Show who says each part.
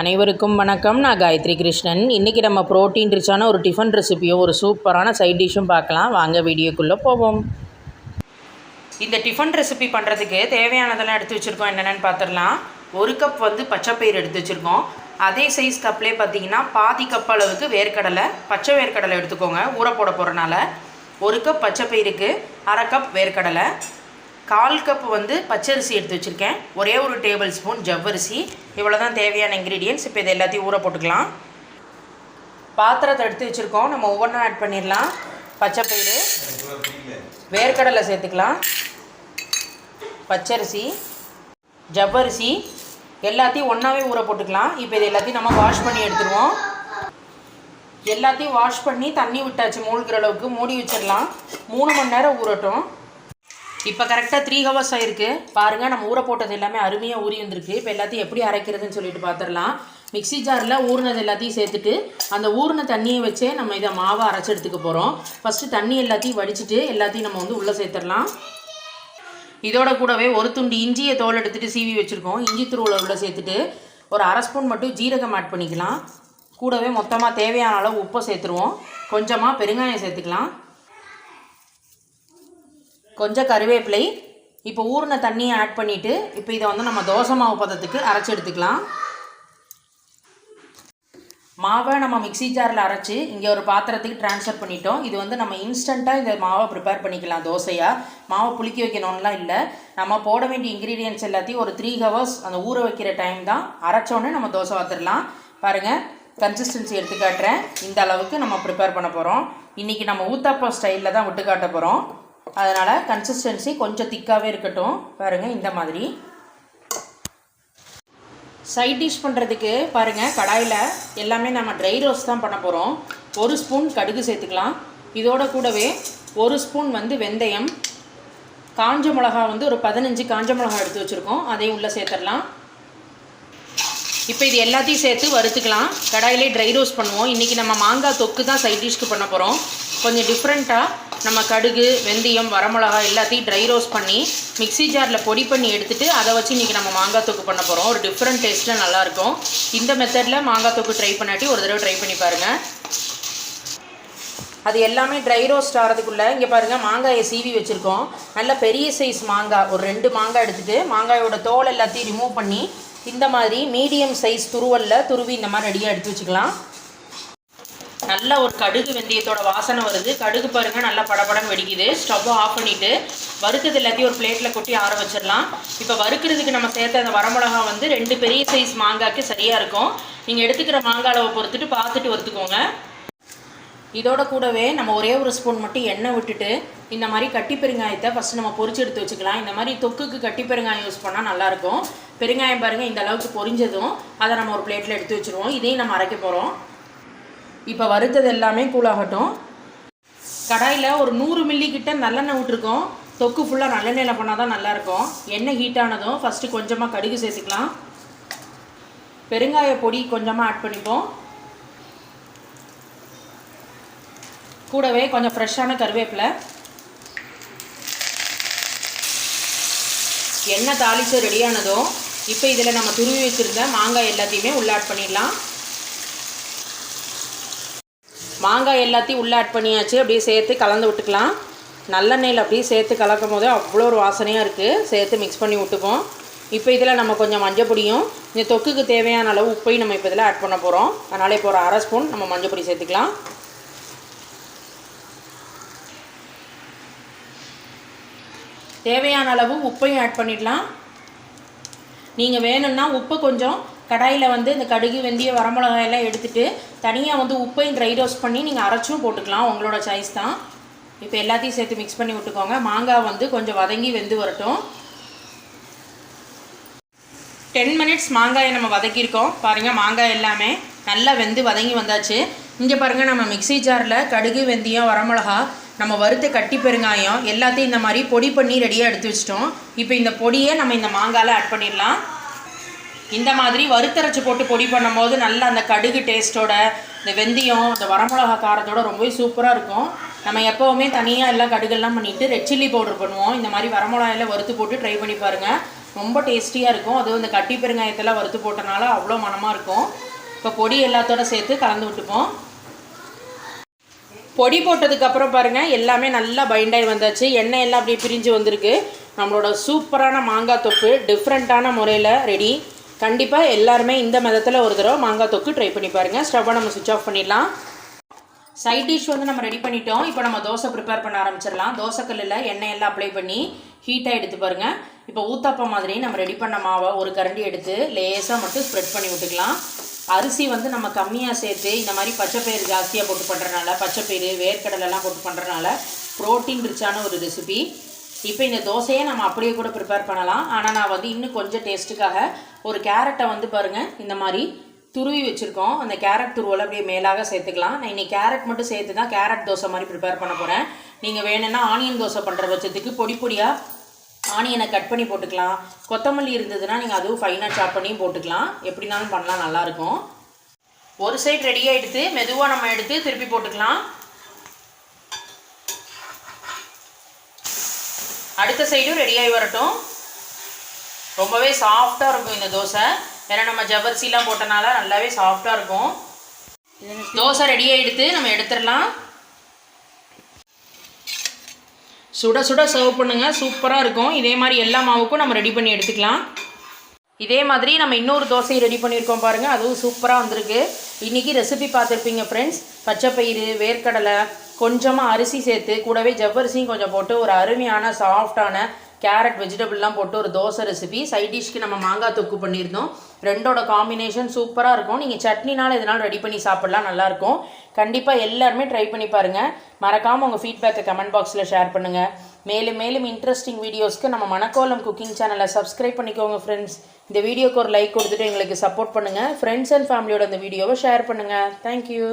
Speaker 1: அனைவருக்கும் வணக்கம். நான் காயத்ரி கிருஷ்ணன். இன்றைக்கி நம்ம ப்ரோட்டீன் ரிச்சான ஒரு டிஃபன் ரெசிபியோ ஒரு சூப்பரான சைட் டிஷ்ஷும் பார்க்கலாம். வாங்க வீடியோக்குள்ளே போவோம். இந்த டிஃபன் ரெசிபி பண்ணுறதுக்கு தேவையானதெல்லாம் எடுத்து வச்சுருக்கோம். என்னென்னு பார்த்துடலாம். ஒரு கப் வந்து பச்சைப்பயிறு எடுத்து வச்சுருக்கோம். அதே சைஸ் கப்லேயே பார்த்தீங்கன்னா பாதி கப் அளவுக்கு வேர்க்கடலை பச்சை வேர்க்கடலை எடுத்துக்கோங்க. ஊற போட போகிறனால ஒரு கப் பச்சைப்பயிருக்கு அரை கப் வேர்க்கடலை. கால் கப் வந்து பச்சரிசி எடுத்து வச்சுருக்கேன். ஒரே ஒரு டேபிள் ஸ்பூன் ஜவ்வரிசி. இவ்வளோ தான் தேவையான இன்க்ரீடியன்ஸ் இப்போ இதை எல்லாத்தையும் ஊற போட்டுக்கலாம். பாத்திரத்தை எடுத்து வச்சுருக்கோம். நம்ம ஒவ்வொன்றா ஆட் பண்ணிடலாம். பச்சைப்பயிறு வேர்க்கடலை சேர்த்துக்கலாம். பச்சரிசி. ஜவ்வரிசி. எல்லாத்தையும் ஒன்றாவே ஊற போட்டுக்கலாம். இப்போ இது எல்லாத்தையும் நம்ம வாஷ் பண்ணி எடுத்துருவோம். எல்லாத்தையும் வாஷ் பண்ணி தண்ணி விட்டாச்சு மூழ்கிற அளவுக்கு மூடி வச்சிடலாம். மூணு மணி நேரம் ஊறட்டும். இப்போ கரெக்டாக த்ரீ ஹவர்ஸ் ஆயிருக்கு. பாருங்கள் நம்ம ஊற போட்டது எல்லாமே அருமையாக ஊறி வந்திருக்கு. இப்போ எல்லாத்தையும் எப்படி அரைக்கிறதுன்னு சொல்லிட்டு பார்த்துடலாம் மிக்ஸி ஜாரில் ஊறினது எல்லாத்தையும் சேர்த்துட்டு அந்த ஊறின தண்ணியை வச்சே நம்ம இதை மாவை அரைச்சி எடுத்துக்க போகிறோம் ஃபஸ்ட்டு தண்ணி எல்லாத்தையும் வடிச்சிட்டு எல்லாத்தையும் நம்ம வந்து உள்ளே சேர்த்துடலாம் இதோட கூடவே ஒரு துண்டு இஞ்சியை தோல் எடுத்துட்டு சீவி வச்சுருக்கோம். இஞ்சி துருவலை உள்ள சேர்த்துட்டு ஒரு அரை ஸ்பூன் மட்டும் ஜீரகம் ஆட் பண்ணிக்கலாம். கூடவே மொத்தமாக தேவையான அளவு உப்பை சேர்த்துருவோம். கொஞ்சமாக பெருங்காயம் சேர்த்துக்கலாம். கொஞ்சம் கருவேப்பிலை இப்போ ஊறின தண்ணியை ஆட் பண்ணிவிட்டு இப்போ இதை வந்து நம்ம தோசை மாவு பதத்துக்கு அரைச்சி எடுத்துக்கலாம். மாவை நம்ம மிக்ஸி ஜாரில் அரைச்சி இங்கே ஒரு பாத்திரத்துக்கு ட்ரான்ஸ்ஃபர் பண்ணிட்டோம். இது வந்து நம்ம இன்ஸ்டண்ட்டாக இந்த மாவை ப்ரிப்பேர் பண்ணிக்கலாம் தோசையாக மாவை புளிக்க வைக்கணும்லாம் இல்லை. நம்ம போட வேண்டிய இன்க்ரீடியன்ஸ் எல்லாத்தையும் ஒரு த்ரீ ஹவர்ஸ் அந்த ஊற வைக்கிற டைம் தான் அரைச்சோன்னே நம்ம தோசை வாத்துடலாம் பாருங்கள் கன்சிஸ்டன்சி எடுத்து காட்டுறேன். இந்த அளவுக்கு நம்ம ப்ரிப்பேர் பண்ண போகிறோம் இன்றைக்கி நம்ம ஊத்தாப்பா ஸ்டைலில் தான் விட்டு காட்ட போகிறோம் அதனால் கன்சிஸ்டன்சி கொஞ்சம் திக்காகவே இருக்கட்டும். பாருங்கள் இந்த மாதிரி. சைட் டிஷ் பண்ணுறதுக்கு பாருங்கள் கடாயில் எல்லாமே நம்ம ட்ரை ரோஸ்ட் தான் பண்ண போகிறோம் ஒரு ஸ்பூன் கடுகு சேர்த்துக்கலாம். இதோட கூடவே ஒரு ஸ்பூன் வந்து வெந்தயம். காஞ்ச மிளகா வந்து ஒரு பதினஞ்சு காஞ்ச மிளகா எடுத்து வச்சுருக்கோம். அதையும் உள்ளே சேர்த்துடலாம். இப்போ இது எல்லாத்தையும் சேர்த்து வறுத்துக்கலாம். கடாயிலே ட்ரை ரோஸ்ட் பண்ணுவோம். இன்றைக்கி நம்ம மாங்காய் தொக்கு தான் சைட் டிஷ்க்கு பண்ண போகிறோம் கொஞ்சம் டிஃப்ரெண்ட்டாக நம்ம கடுகு வெந்தயம் வரமிளகா எல்லாத்தையும் ட்ரை ரோஸ்ட் பண்ணி மிக்ஸி ஜாரில் பொடி பண்ணி எடுத்துகிட்டு அதை வச்சு இன்றைக்கி நம்ம மாங்காய் தொக்கு பண்ண போகிறோம் ஒரு டிஃப்ரெண்ட் டேஸ்ட்டில் நல்லாயிருக்கும் இந்த மெத்தடில் மாங்காய் தொக்கு ட்ரை பண்ணாட்டி ஒரு தடவை ட்ரை பண்ணி பாருங்கள் அது எல்லாமே ட்ரை ரோஸ்ட் ஆகிறதுக்குள்ளே இங்கே பாருங்கள் மாங்காயை சீவி வச்சுருக்கோம். நல்ல பெரிய சைஸ் மாங்காய் ஒரு ரெண்டு மாங்காய் எடுத்துகிட்டு மாங்காயோட தோல் எல்லாத்தையும் ரிமூவ் பண்ணி இந்த மாதிரி மீடியம் சைஸ் துருவலில் துருவி இந்த மாதிரி ரெடியாக எடுத்து வச்சுக்கலாம். நல்ல ஒரு கடுகு வெந்தயத்தோட வாசனை வருது. கடுகு பாருங்கள் நல்லா படபடம் வெடிக்குது. ஸ்டவ்வை ஆஃப் பண்ணிவிட்டு வறுக்கிறது எல்லாத்தையும் ஒரு பிளேட்டில் கொட்டி ஆற வச்சிடலாம். இப்போ வறுக்கிறதுக்கு நம்ம சேர்த்த அந்த வரமிளகா வந்து ரெண்டு பெரிய சைஸ் மாங்காய்க்கு சரியாக இருக்கும். நீங்கள் எடுத்துக்கிற மாங்காய் அளவை பொறுத்துட்டு பார்த்துட்டு வறுத்துக்கோங்க. இதோட கூடவே நம்ம ஒரே ஒரு ஸ்பூன் மட்டும் எண்ணெய் விட்டுட்டு இந்த மாதிரி கட்டி பெருங்காயத்தை ஃபஸ்ட்டு நம்ம பொறிச்சு எடுத்து வச்சுக்கலாம். இந்த மாதிரி தொக்குக்கு கட்டி பெருங்காயம் யூஸ் பண்ணால் நல்லாயிருக்கும் பெருங்காயம் பாருங்கள் இந்த அளவுக்கு பொரிஞ்சதும் அதை நம்ம ஒரு பிளேட்டில் எடுத்து வச்சுருவோம். இதையும் நம்ம அரைக்க போகிறோம் இப்போ வறுத்தது எல்லாமே கூலாகட்டும் கடாயில் ஒரு நூறு மில்லி கிட்ட நல்லெண்ணெய் விட்டுருக்கோம். தொக்கு ஃபுல்லாக நல்லெண்ணெயில் பண்ணால் தான் நல்லாயிருக்கும். எண்ணெய் ஹீட் ஆனதும் ஃபஸ்ட்டு கொஞ்சமாக கடுகு சேர்த்துக்கலாம். பெருங்காய பொடி கொஞ்சமாக ஆட் பண்ணிப்போம். கூடவே கொஞ்சம் ஃப்ரெஷ்ஷான கருவேப்பிலை. எண்ணெய் தாளித்து ரெடியானதும் இப்போ இதில் நம்ம துருவி வச்சுருந்த மாங்காய் எல்லாத்தையுமே உள்ள ஆட் பண்ணிடலாம். மாங்காய் எல்லாத்தையும் உள்ளே ஆட் பண்ணியாச்சு. அப்படியே சேர்த்து கலந்து விட்டுக்கலாம். நல்லெண்ணெயில் அப்படியே சேர்த்து கலக்கும் போது அவ்வளோ ஒரு வாசனையாக இருக்குது சேர்த்து மிக்ஸ் பண்ணி விட்டுப்போம். இப்போ இதில் நம்ம கொஞ்சம் மஞ்சள் பொடியும் இந்த தொக்குக்கு தேவையான அளவு உப்பையும் நம்ம இப்போ இதில் ஆட் பண்ண போகிறோம் அதனால் இப்போ ஒரு அரை ஸ்பூன் நம்ம மஞ்சள் பொடி சேர்த்துக்கலாம். தேவையான அளவு உப்பையும் ஆட் பண்ணிடலாம் நீங்கள் வேணும்னா உப்பு கொஞ்சம் கடாயில் வந்து இந்த கடுகு வெந்தய வரமிளகாயெல்லாம் எடுத்துகிட்டு தனியாக வந்து உப்பையும் ட்ரை ரோஸ்ட் பண்ணி நீங்கள் அரைச்சும் போட்டுக்கலாம். உங்களோட சாய்ஸ் தான். இப்போ எல்லாத்தையும் சேர்த்து மிக்ஸ் பண்ணி விட்டுக்கோங்க. மாங்காய் வந்து கொஞ்சம் வதங்கி வெந்து வரட்டும். டென் மினிட்ஸ் மாங்காயை நம்ம வதக்கியிருக்கோம். பாருங்கள் மாங்காய் எல்லாமே நல்லா வெந்து வதங்கி வந்தாச்சு. இங்கே பாருங்கள் நம்ம மிக்ஸி ஜாரில் கடுகு வெந்தயம் வரமிளகா நம்ம வறுத்த கட்டி பெருங்காயம் எல்லாத்தையும் இந்த மாதிரி பொடி பண்ணி ரெடியாக எடுத்து வச்சிட்டோம். இப்போ இந்த பொடியை நம்ம இந்த மாங்காயில் ஆட் பண்ணிடலாம். இந்த மாதிரி வறுத்தரைச்சி போட்டு பொடி பண்ணும்போது நல்லா அந்த கடுகு டேஸ்ட்டோட இந்த வெந்தயம் இந்த வரமிளகா காரத்தோட ரொம்பவே சூப்பராக இருக்கும். நம்ம எப்போவுமே தனியாக எல்லாம் கடுகெல்லாம் பண்ணிவிட்டு ரெட் சில்லி பவுடர் பண்ணுவோம். இந்த மாதிரி வரமிளகாயில் வறுத்து போட்டு ட்ரை பண்ணி பாருங்கள் ரொம்ப டேஸ்டியாக இருக்கும். அதுவும் இந்த கட்டி பெருங்காயத்தெல்லாம் வறுத்து போட்டனால அவ்வளோ மணமாக இருக்கும். இப்போ பொடி எல்லாத்தோட சேர்த்து கலந்து விட்டுப்போம். பொடி போட்டதுக்கப்புறம் பாருங்கள் எல்லாமே நல்லா பைண்டாகி வந்தாச்சு. எண்ணெய் எல்லாம் அப்படியே பிரிஞ்சு வந்திருக்கு. நம்மளோட சூப்பரான மாங்காய் தொப்பு டிஃப்ரெண்ட்டான முறையில் ரெடி கண்டிப்பாக எல்லாருமே இந்த மெதத்தில் ஒரு தடவை மாங்காய் தொக்கு ட்ரை பண்ணி பாருங்கள் ஸ்டவ்வை நம்ம சுவிச் ஆஃப் பண்ணிடலாம். சைட் டிஷ் வந்து நம்ம ரெடி பண்ணிட்டோம். இப்போ நம்ம தோசை ப்ரிப்பேர் பண்ண ஆரம்பிச்சிடலாம். தோசைக்கல்லில் எண்ணெய் எல்லாம் அப்ளை பண்ணி ஹீட்டாக எடுத்து பாருங்கள் இப்போ ஊத்தாப்பம் மாதிரி நம்ம ரெடி பண்ண மாவை ஒரு கரண்டி எடுத்து லேசாக மட்டும் ஸ்ப்ரெட் பண்ணி விட்டுக்கலாம். அரிசி வந்து நம்ம கம்மியாக சேர்த்து இந்த மாதிரி பச்சைப்பயிறு ஜாஸ்தியாக போட்டு பண்ணுறனால பச்சைப்பயிறு வேர்க்கடலைலாம் போட்டு பண்ணுறனால ப்ரோட்டீன் ரிச்சான ஒரு ரெசிபி இப்போ இந்த தோசையை நம்ம அப்படியே கூட ப்ரிப்பேர் பண்ணலாம். ஆனால் நான் வந்து இன்னும் கொஞ்சம் டேஸ்ட்டுக்காக ஒரு கேரட்டை வந்து பாருங்கள் இந்த மாதிரி துருவி வச்சுருக்கோம். அந்த கேரட் துருவலை அப்படியே மேலாக சேர்த்துக்கலாம். நான் இன்றைக்கி கேரட் மட்டும் சேர்த்து தான் கேரட் தோசை மாதிரி ப்ரிப்பேர் பண்ண போகிறேன் நீங்கள் வேணும்னா ஆனியன் தோசை பண்ணுற பட்சத்துக்கு பொடி பொடியாக ஆனியனை கட் பண்ணி போட்டுக்கலாம். கொத்தமல்லி இருந்ததுன்னா நீங்கள் அதுவும் ஃபைனாக சாப் பண்ணி போட்டுக்கலாம். எப்படினாலும் பண்ணலாம் நல்லாயிருக்கும் ஒரு சைடு ரெடி ஆகிடுத்து மெதுவாக நம்ம எடுத்து திருப்பி போட்டுக்கலாம். அடுத்த சைடும் ரெடியாகி வரட்டும். ரொம்பவே சாஃப்டாக இருக்கும் இந்த தோசை. ஏன்னா நம்ம ஜவ்வரிசிலாம் போட்டனால நல்லாவே சாஃப்டாக இருக்கும். தோசை ரெடி ஆகிடுத்து நம்ம எடுத்துடலாம். சுட சுட சர்வ் பண்ணுங்கள் சூப்பராக இருக்கும். இதே மாதிரி எல்லா மாவுக்கும் நம்ம ரெடி பண்ணி எடுத்துக்கலாம். இதே மாதிரி நம்ம இன்னொரு தோசை ரெடி பண்ணியிருக்கோம் பாருங்கள் அதுவும் சூப்பராக வந்திருக்கு. இன்றைக்கி ரெசிபி பார்த்துருப்பீங்க ஃப்ரெண்ட்ஸ் பச்சைப்பயிறு வேர்க்கடலை கொஞ்சமாக அரிசி சேர்த்து கூடவே ஜவ்வரிசியும் கொஞ்சம் போட்டு ஒரு அருமையான சாஃப்டான கேரட் வெஜிடபிள்லாம் போட்டு ஒரு தோசை ரெசிபி சைட் டிஷ்க்கு நம்ம மாங்காய் தொக்கு பண்ணியிருந்தோம். ரெண்டோட காம்பினேஷன் சூப்பராக இருக்கும். நீங்கள் சட்னினால் இதனால் ரெடி பண்ணி சாப்பிட்லாம் நல்லாயிருக்கும். கண்டிப்பாக எல்லாருமே ட்ரை பண்ணி பாருங்கள் மறக்காமல் உங்கள் ஃபீட்பேக்கை கமெண்ட் பாக்ஸில் ஷேர் பண்ணுங்கள் மேலும் மேலும் இன்ட்ரெஸ்டிங் வீடியோஸ்க்கு நம்ம மணக்கோலம் குக்கிங் சேனலை சப்ஸ்கிரைப் பண்ணிக்கோங்க ஃப்ரெண்ட்ஸ் இந்த வீடியோக்கு ஒரு லைக் கொடுத்துட்டு எங்களுக்கு சப்போர்ட் பண்ணுங்கள் ஃப்ரெண்ட்ஸ் அண்ட் ஃபேமிலியோட இந்த வீடியோவை ஷேர் பண்ணுங்கள் தேங்க்யூ